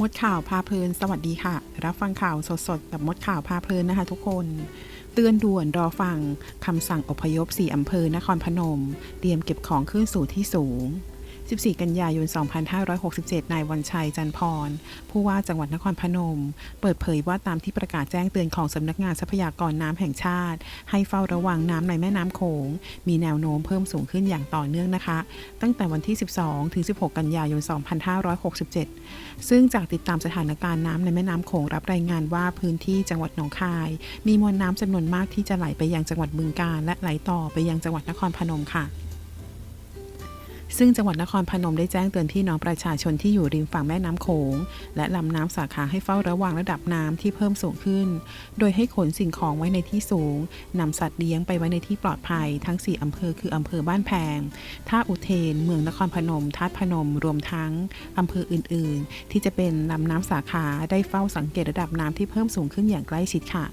มดข่าวพาเพลิน สวัสดีค่ะ รับฟังข่าวสดๆกับมดข่าวพาเพลินนะคะทุกคน เตือนด่วนรอฟังคำสั่งอพยพ 4 อำเภอนครพนม เตรียมเก็บของขึ้นสู่ที่สูง 14 กันยายน 2567 นายวันชัยจันพร ผู้ว่าจังหวัดนครพนม เปิดเผยว่าตามที่ประกาศแจ้งเตือนของสำนักงานทรัพยากรน้ำแห่งชาติ ให้เฝ้าระวังน้ำในแม่น้ำโขง มีแนวโน้มเพิ่มสูงขึ้นอย่างต่อเนื่องนะคะ ตั้งแต่วันที่ 12 ถึง 16 กันยายน 2567 ซึ่งจากติดตามสถานการณ์น้ำในแม่น้ำโขงรับรายงานว่าพื้นที่จังหวัดหนองคาย มีมวลน้ำจำนวนมากที่จะไหลไปยังจังหวัดบึงกาฬและไหลต่อไปยังจังหวัดนครพนมค่ะ ซึ่งจังหวัดนครพนมได้แจ้งเตือนพี่น้องประชาชนที่อยู่ริมฝั่งแม่น้ำโขง และลำน้ำสาขาให้เฝ้าระวังระดับน้ำที่เพิ่มสูงขึ้น โดยให้ขนสิ่งของไว้ในที่สูงนำสัตว์เลี้ยงไปไว้ในที่ปลอดภัย ทั้ง 4 อำเภอคืออำเภอบ้านแพง ท่าอุเทน เมืองนครพนมทัดพนม รวมทั้งอำเภออื่น ๆ ที่จะเป็นลำน้ำสาขาได้เฝ้าสังเกตระดับน้ำที่เพิ่มสูงขึ้นอย่างใกล้ชิดค่ะ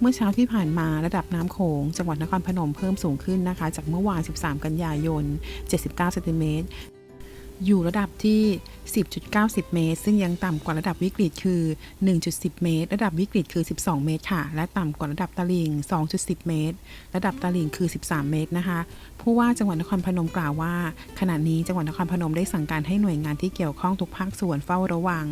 เมื่อเช้าที่ผ่านมาระดับน้ำโขงจังหวัดนครพนมเพิ่มสูงขึ้นนะคะ จากเมื่อวาน 13 กันยายน 79 เซนติเมตร อยู่ระดับที่ 10.90 เมตร ซึ่งยังต่ำกว่าระดับวิกฤตคือ 1.10 เมตร ระดับวิกฤตคือ 12 เมตรค่ะ และต่ำกว่าระดับตลิ่ง 2.10 เมตร ระดับตลิ่งคือ 13 เมตรนะคะ ผู้ว่าจังหวัดนครพนมกล่าวว่า ขณะนี้จังหวัดนครพนมได้สั่งการให้หน่วยงานที่เกี่ยวข้องทุกภาคส่วนเฝ้าระวัง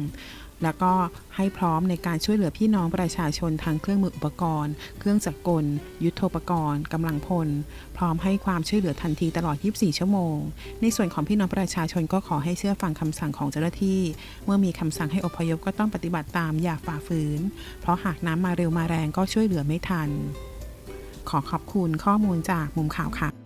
แล้วก็ให้พร้อมในการช่วยเหลือพี่น้องประชาชนทางเครื่องมืออุปกรณ์ เครื่องจักรกล ยุทโธปกรณ์กำลังพล พร้อมให้ความช่วยเหลือทันทีตลอด 24 ชั่วโมง ในส่วนของพี่น้องประชาชนก็ขอให้เชื่อฟังคำสั่งของเจ้าหน้าที่ เมื่อมีคำสั่งให้อพยพก็ต้องปฏิบัติตามอย่าฝ่าฝืน เพราะหากน้ำมาเร็วมาแรงก็ช่วยเหลือไม่ทัน ขอขอบคุณข้อมูลจากมุมข่าวค่ะ